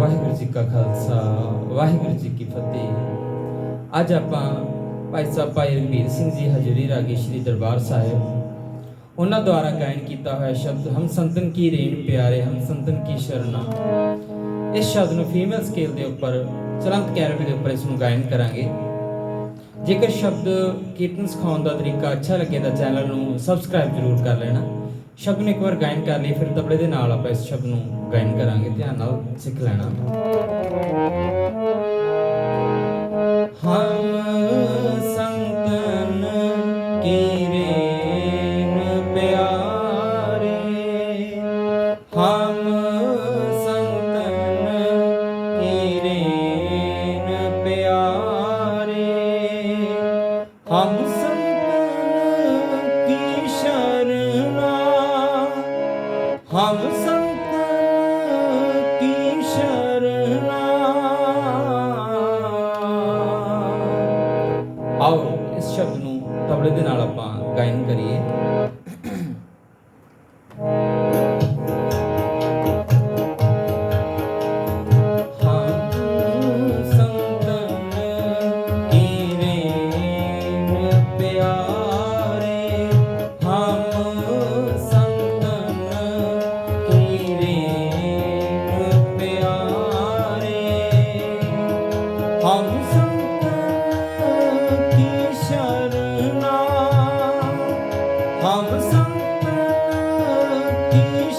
ਵਾਹਿਗੁਰੂ ਜੀ ਕਾ ਖਾਲਸਾ, ਵਾਹਿਗੁਰੂ ਜੀ ਕੀ ਫਤਿਹ। ਅੱਜ ਆਪਾਂ ਭਾਈ ਸਾਹਿਬ ਭਾਈ ਰਣਬੀਰ ਸਿੰਘ ਜੀ ਹਜ਼ੂਰੀ ਰਾਗੀ ਸ਼੍ਰੀ ਦਰਬਾਰ ਸਾਹਿਬ। ਉਹਨਾਂ ਦੁਆਰਾ ਗਾਇਨ ਕੀਤਾ ਹੋਇਆ ਸ਼ਬਦ, ਹਮ ਸੰਤਨ ਕੀ ਰੇਣ ਪਿਆਰੇ, ਹਮ ਸੰਤਨ ਕੀ ਸ਼ਰਨਾ। ਇਸ ਸ਼ਬਦ ਨੂੰ ਫੀਮੇਲ ਸਕੇਲ ਦੇ ਉੱਪਰ, ਚਲੰਤ ਕੈਰਵੀ ਦੇ ਉੱਪਰ ਇਸ ਨੂੰ ਗਾਇਨ ਕਰਾਂਗੇ। ਜੇਕਰ ਸ਼ਬਦ ਕੀਰਤਨ ਸਿਖਾਉਣ ਦਾ ਤਰੀਕਾ ਅੱਛਾ ਲੱਗੇ ਤਾਂ ਚੈਨਲ ਨੂੰ ਸਬਸਕ੍ਰਾਈਬ ਜ਼ਰੂਰ ਕਰ ਲੈਣਾ। ਸ਼ਬਦ ਨੂੰ ਇੱਕ ਵਾਰ ਗਾਇਨ ਕਰ ਲਈ, ਫਿਰ ਤਬਲੇ ਦੇ ਨਾਲ ਆਪਾਂ ਇਸ ਸ਼ਬਦ ਨੂੰ ਗਾਇਨ ਕਰਾਂਗੇ, ਧਿਆਨ ਨਾਲ ਸਿੱਖ ਲੈਣਾ। ਹਮ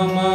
Mama.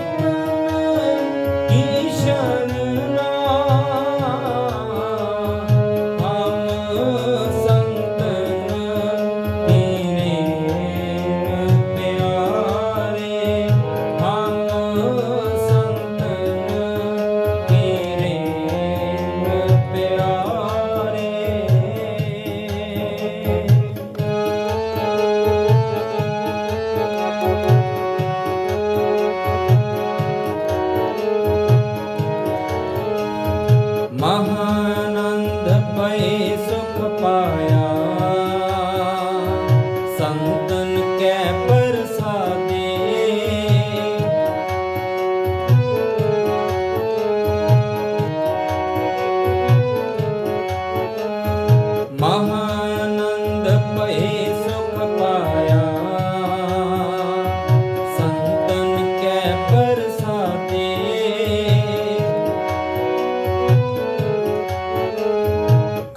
Thank you.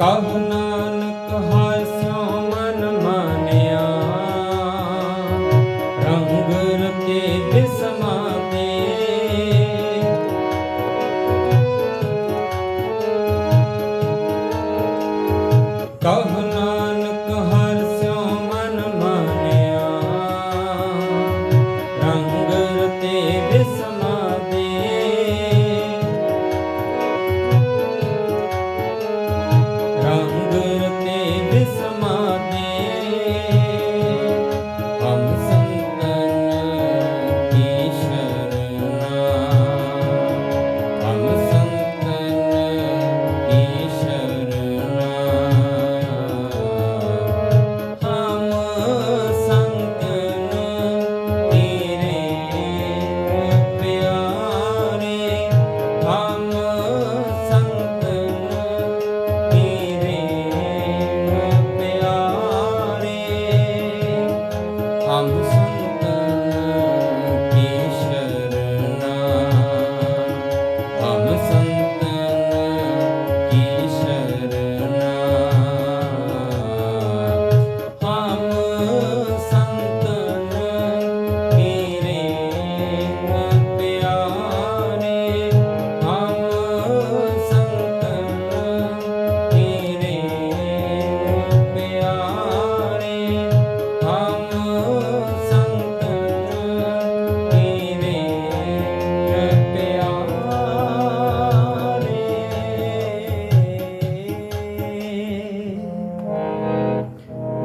Tahun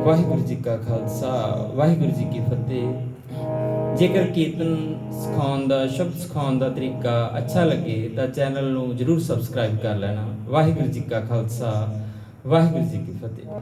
Waheguru ji ਕਾ ਖਾਲਸਾ, ਵਾਹਿਗੁਰੂ ਜੀ ਕੀ ਫਤਿਹ। ਜੇਕਰ ਕੀਰਤਨ ਸਿਖਾਉਣ ਦਾ, ਸ਼ਬਦ ਸਿਖਾਉਣ ਦਾ ਤਰੀਕਾ ਅੱਛਾ ਲੱਗੇ, ਤਾਂ ਚੈਨਲ ਨੂੰ ਜਰੂਰ ਸਬਸਕ੍ਰਾਈਬ ਕਰ ਲੈਣਾ। ਵਾਹਿਗੁਰੂ ਜੀ ਕਾ ਖਾਲਸਾ, ਵਾਹਿਗੁਰੂ ਜੀ ਕੀ ਫਤਿਹ।